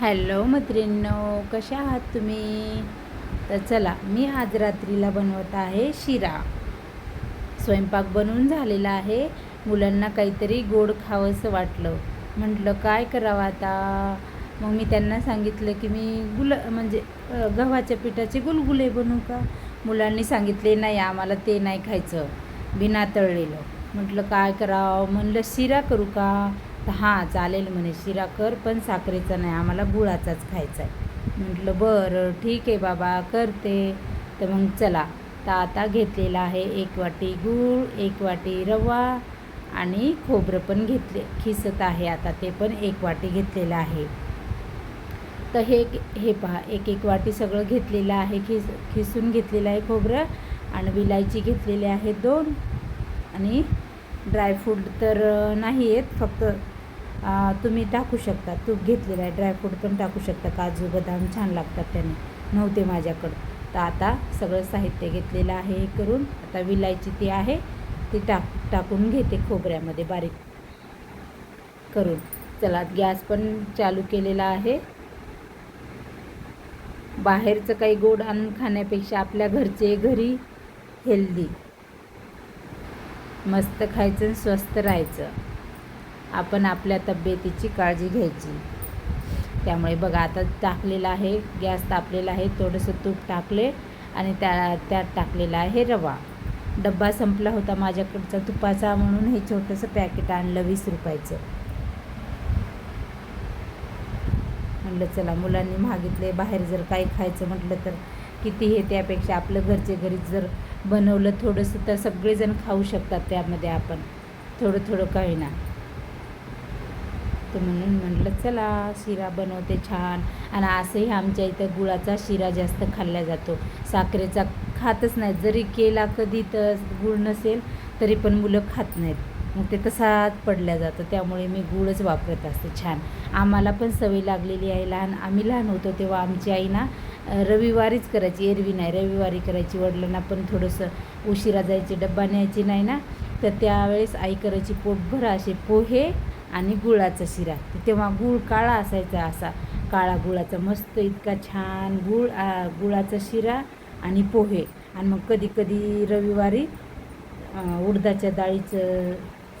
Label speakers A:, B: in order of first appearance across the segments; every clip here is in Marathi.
A: हॅलो मैत्रिणींनो कशा आहात तुम्ही? तर चला मी आज रात्रीला बनवत आहे शिरा. स्वयंपाक बनवून झालेला आहे. मुलांना काहीतरी गोड खावंसं वाटलं. म्हटलं काय करावं आता? मग मी त्यांना सांगितलं की मी गुल म्हणजे गव्हाच्या पिठाचे गुलगुले बनवू का? मुलांनी सांगितले नाही आम्हाला ते नाही खायचं. बिना तळलेलं. म्हटलं काय करावं? म्हणलं शिरा करू का? तर हां चालेल म्हणे शिरा कर पण साखरेचा नाही आम्हाला गुळाचाच खायचा आहे म्हटलं बरं ठीक आहे बाबा करते. तर मग चला तर आता घेतलेला आहे एक वाटी गूळ एक वाटी रवा आणि खोबरं पण घेतले खिसत आहे आता ते पण एक वाटी घेतलेलं आहे. तर हे हे पहा एक एक वाटी सगळं घेतलेलं आहे खिस खिसून घेतलेलं आहे खोबरं आणि विलायची घेतलेली आहे दोन. आणि ड्रायफ्रूट तर नाही आहेत फक्त तुम्ही टाकू शकता. तूप घेतलेला आहे. ड्रायफ्रूट पण टाकू शकता. काजू बदाम छान लागतात त्याने. नव्हते माझ्याकडं. तर आता सगळं साहित्य घेतलेलं आहे हे करून आता विलायची ती आहे. ती टाक टाकून घेते खोबऱ्यामध्ये बारीक करून. चला गॅस पण चालू केलेला आहे. बाहेरचं काही गोड आणून खाण्यापेक्षा आपल्या घरचे घरी हेल्दी. मस्त खायचं आणि स्वस्त राहायचं. आपण आपल्या तब्येतीची काळजी घ्यायची. त्यामुळे बघा आता टाकलेलं आहे गॅस तापलेला आहे थोडंसं तूप टाकले आणि त्या त्यात टाकलेला आहे रवा. डब्बा संपला होता माझ्याकडचा तुपाचा म्हणून हे छोटंसं पॅकेट आणलं वीस रुपयाचं. म्हटलं चला मुलांनी मागितले बाहेर जर काही खायचं म्हटलं तर किती हे त्यापेक्षा आपलं घरचे घरीच जर बनवलं थोडंसं तर सगळेजण खाऊ शकतात त्यामध्ये आपण. थोडं थोडं काही ना. तर म्हणून म्हटलं चला शिरा बनवते छान. आणि असंही आमच्या इथं गुळाचा शिरा जास्त खाल्ला जातो. साखरेचा खातच नाही जरी केला कधी तर गुळ नसेल तरी पण मुलं खात नाहीत. मग ते तसाच पडल्या जातं. त्यामुळे मी गुळच वापरत असते छान. आम्हाला पण सवय लागलेली आहे. लहान आम्ही लहान होतो तेव्हा आमची आई ना रविवारीच करायची. एरवी नाही रविवारी करायची. वडिलांना पण थोडंसं उशिरा जायचे डब्बा न्यायची नाही ना तर त्यावेळेस आई करायची पोटभर असे पोहे आणि गुळाचा शिरा. तेव्हा गुळ काळा असायचा असा. काळा गुळाचा मस्त इतका छान गुळ गुळाचा शिरा आणि पोहे. आणि मग कधी कधी रविवारी उडदाच्या डाळीचं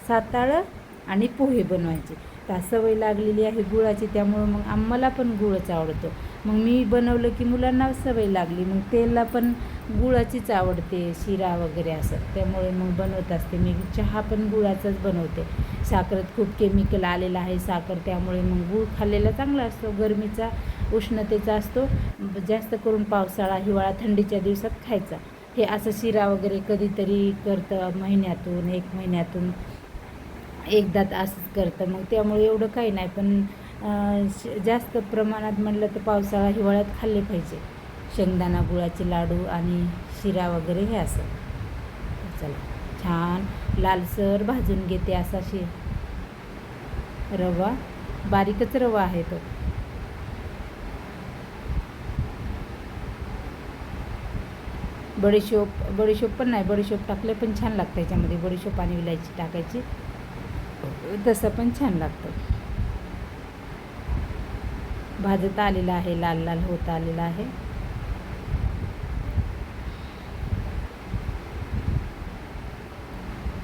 A: साताळं आणि पोहे बनवायचे. तर सवय लागलेली आहे गुळाची त्यामुळं मग आम्हाला पण गुळच आवडतो. मग मी बनवलं की मुलांना सवय लागली. मग त्याला पण गुळाचीच आवडते शिरा वगैरे असं. त्यामुळे मग बनवत असते. मी चहा पण गुळाचाच बनवते. साखरेत खूप केमिकल आलेलं आहे साखर त्यामुळे मग गुळ खाल्लेला चांगला असतो. गरमीचा उष्णतेचा असतो. जास्त करून पावसाळा हिवाळा थंडीच्या दिवसात खायचा. हे असं शिरा वगैरे कधीतरी करतं महिन्यातून एक महिन्यातून. एकदा असंच करतं. मग त्यामुळे एवढं काही नाही. पण जास्त प्रमाणात म्हटलं तर पावसाळा हिवाळ्यात खाल्ले पाहिजे. शेंगदाणा गुळाचे लाडू आणि शिरा वगैरे हे असं. चला छान. लालसर भाजून घेते असा शि रवा. बारीकच रवा आहे तो. बडीशोप बडीशोप पण नाही बडीशोप टाकले पण छान लागतं याच्यामध्ये. बडीशोप आणि विलायची टाकायची. तसं पण छान लागतं. भाजत आलेला आहे लाल लाल होत आलेला आहे.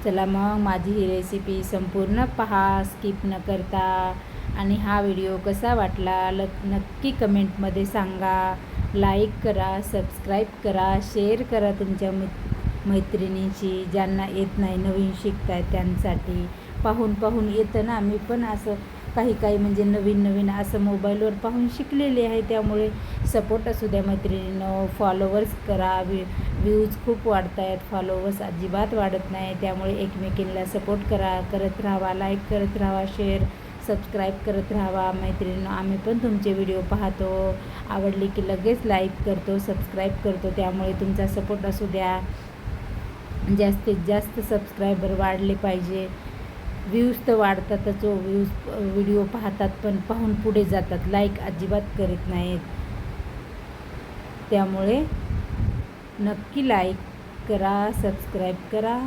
A: चला मग माझी ही रेसिपी संपूर्ण पहा स्किप न करता. आणि हा व्हिडिओ कसा वाटला ल नक्की कमेंटमध्ये सांगा. लाईक करा सबस्क्राईब करा शेअर करा तुमच्या मित मैत्रिणींशी ज्यांना येत नाही नवीन शिकताय त्यांसाठी. पाहून पाहून येतं ना मी पण असं काही काही म्हणजे नवीन नवीन असं मोबाईलवर पाहून शिकलेले आहे. त्यामुळे सपोर्ट असू द्या मैत्रिणीनं फॉलोवर्स करा. व्ह्यू व्ह्यूज खूप वाढत आहेत. फॉलोवर्स अजिबात वाढत नाही. त्यामुळे एकमेकींना सपोर्ट करा. करत राहावा लाईक करत राहावा शेअर सबस्क्राईब करत राहावा मैत्रिणीनं आम्ही पण तुमचे व्हिडिओ पाहतो. आवडली की लगेच लाईक करतो सबस्क्राईब करतो. त्यामुळे तुमचा सपोर्ट असू द्या. जास्तीत जास्त सबस्क्रायबर वाढले पाहिजे. व्ह्यूज तर वाढतातच हो व्ह्यूज व्हिडिओ पाहतात पण पाहून पुढे जातात. लाईक अजिबात करीत नाहीत. त्यामुळे नक्की लाईक करा सबस्क्राईब करा.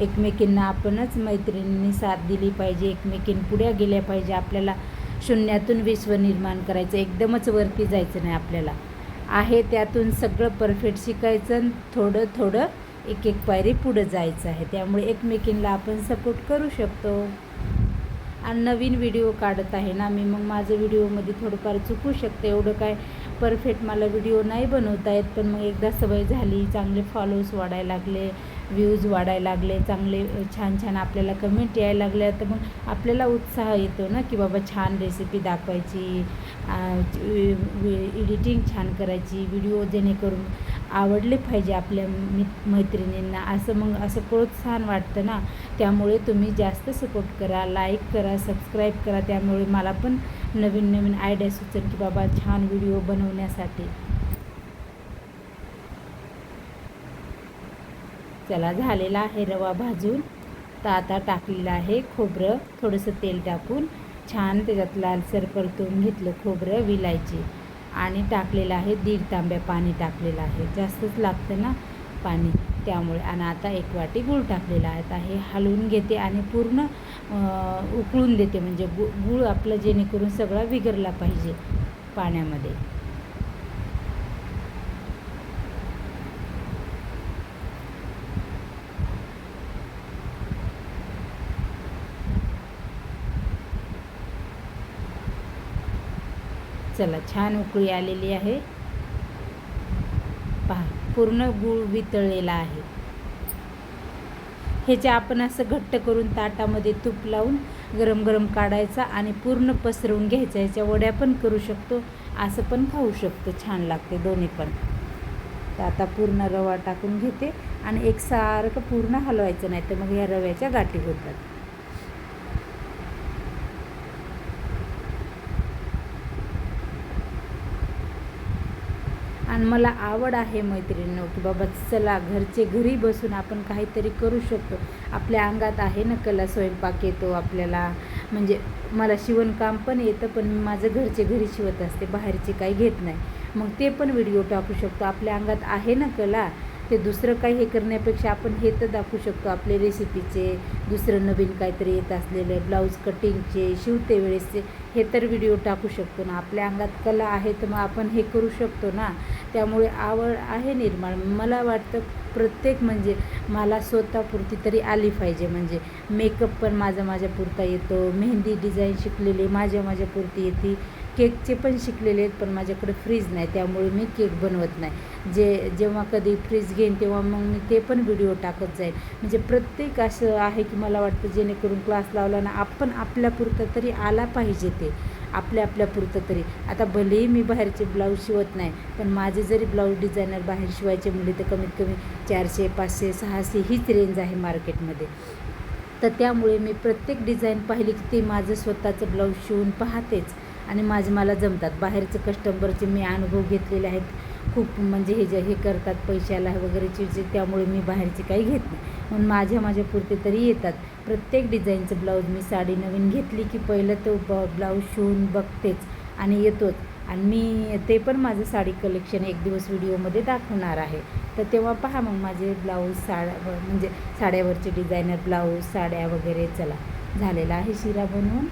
A: एकमेकींना आपणच मैत्रिणींनी साथ दिली पाहिजे. एकमेकीं पुढे गेल्या पाहिजे. आपल्याला शून्यातून विश्व निर्माण करायचं एकदमच वरती जायचं नाही आपल्याला. आहे त्यातून सगळं परफेक्ट शिकायचं आणि थोडं थोडं एक एक पायरी पुढं जायचं आहे. त्यामुळे एकमेकींना आपण सपोर्ट करू शकतो. आणि नवीन व्हिडिओ काढत आहे ना मी मग माझं व्हिडिओमध्ये थोडंफार चुकू शकते. एवढं काय परफेक्ट मला व्हिडिओ नाही बनवता येत पण मग एकदा सवय झाली चांगले फॉलोअर्स वाढायला लागले व्ह्यूज वाढायला लागले चांगले छान छान आपल्याला कमेंट यायला लागल्या तर मग आपल्याला उत्साह येतो ना की बाबा छान रेसिपी दाखवायची एडिटिंग छान करायची व्हिडिओ जेणेकरून आवडले पाहिजे आपल्या मि मैत्रिणींना. असं मग असं प्रोत्साहन वाटतं ना. त्यामुळे तुम्ही जास्त सपोर्ट करा लाईक करा सबस्क्राईब करा. त्यामुळे मला पण नवीन नवीन आयडिया सुचेल की बाबा छान व्हिडिओ बनवण्यासाठी. चला झालेला आहे रवा भाजून. तर आता टाकलेलं आहे खोबरं थोडंसं तेल टाकून. छान त्याच्यात लालसर परतून घेतलं खोबरं विलायची. आणि टाकलेलं आहे दीड तांब्या पाणी टाकलेलं आहे. जास्तच लागतं ना पाणी त्यामुळे. आणि आता एक वाटी गूळ टाकलेला आहे. आता हे हलवून घेते आणि पूर्ण उकळून देते. म्हणजे गु गूळ आपलं जेणेकरून सगळा विगरला पाहिजे पाण्यामध्ये. चला छान उकळी आलेली आहे. पहा पूर्ण गूळ वितळलेला आहे. ह्याचे आपण असं घट्ट करून ताटामध्ये तूप लावून गरम गरम काढायचा आणि पूर्ण पसरवून घ्यायचा ह्याच्या वड्या पण करू शकतो. असं पण खाऊ शकतो छान लागते दोन्ही पण. तर आता पूर्ण रवा टाकून घेते आणि एकसारखं पूर्ण हलवायचं नाही तर मग ह्या रव्याच्या गाठी होतात. आणि मला आवड आहे मैत्रिणींनो की बाबा चला घरचे घरी बसून आपण काहीतरी करू शकतो. आपल्या अंगात आहे ना कला स्वयंपाक येतो आपल्याला. म्हणजे मला शिवणकाम पण येतं पण मी माझं घरचे घरी शिवत असते बाहेरचे काही घेत नाही. मग ते पण व्हिडिओ टाकू शकतो. आपल्या अंगात आहे ना कला ते दुसरं काही हे करण्यापेक्षा आपण हे तर दाखवू शकतो. आपले रेसिपीचे दुसरं नवीन काहीतरी येत असलेले ब्लाऊज कटिंगचे शिवते वेळेसचे हे तर व्हिडिओ टाकू शकतो ना. आपल्या अंगात कला आहे तर मग आपण हे करू शकतो ना. त्यामुळे आवड आहे निर्माण. मला वाटतं प्रत्येक म्हणजे मला स्वतःपुरती तरी आली पाहिजे. म्हणजे मेकअप पण माझा माझ्यापुरता येतो. मेहंदी डिझाईन शिकलेली माझ्या माझ्यापुरती येते. केकचे पण शिकलेले आहेत पण माझ्याकडे फ्रीज नाही त्यामुळे मी केक बनवत नाही. जे जेव्हा कधी फ्रीज घेईन तेव्हा मग मी ते पण व्हिडिओ टाकत जाईल म्हणजे प्रत्येक असं आहे की मला वाटतं जेणेकरून क्लास लावला ना आपण आपल्यापुरतं तरी आला पाहिजे ते. आपल्या आपल्यापुरतं तरी. आता भलेही मी बाहेरचे ब्लाऊज शिवत नाही पण माझे जरी ब्लाऊज डिझायनर बाहेर शिवायचे म्हणले तर कमीत कमी चारशे पाचशे सहाशे हीच रेंज आहे मार्केटमध्ये तर त्यामुळे मी प्रत्येक डिझाईन पाहिली की ते माझं स्वतःचं ब्लाऊज शिवून पाहतेच. आणि माझे मला जमतात. बाहेरचे कस्टमरचे मी अनुभव घेतलेले आहेत. खूप म्हणजे हे जे हे करतात पैशाला वगैरे चिडचिड त्यामुळे मी बाहेरचे काही घेत नाही. म्हणून माझ्या माझ्या पुरते तरी येतात. प्रत्येक डिझाईनचं ब्लाऊज मी साडी नवीन घेतली की पहिलं तो ब ब्लाऊज शिवून बघतेच आणि येतोच. आणि मी ते पण माझं साडी कलेक्शन एक दिवस व्हिडिओमध्ये दाखवणार आहे. तर तेव्हा पहा मग माझे ब्लाऊज साड्या म्हणजे साड्यावरचे डिझायनर ब्लाऊज साड्या वगैरे चला. झालेला आहे शिरा बनवून.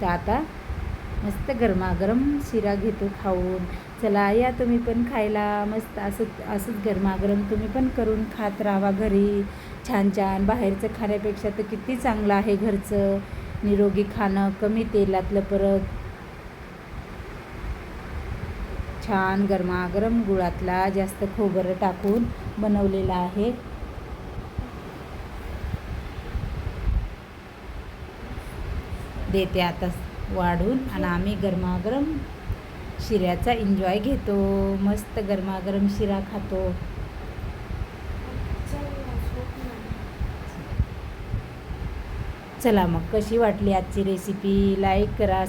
A: तर आता मस्त गरमागरम शिरा घेतो खाऊन. चला या तुम्ही पण खायला. मस्त असं असंच गरमागरम तुम्ही पण करून खात राहा घरी. छान छान. बाहेरचं खाण्यापेक्षा तर किती चांगलं आहे घरचं. निरोगी खाणं कमी तेलातलं परत. छान गरमागरम गुळातला जास्त खोबरं टाकून बनवलेला आहे. देते आता. वाढून आणि आम्ही गरमागरम शिऱ्याचा एन्जॉय घेतो. मस्त गरमागरम शिरा खातो. चला मग कशी वाटली आजची रेसिपी लाईक करा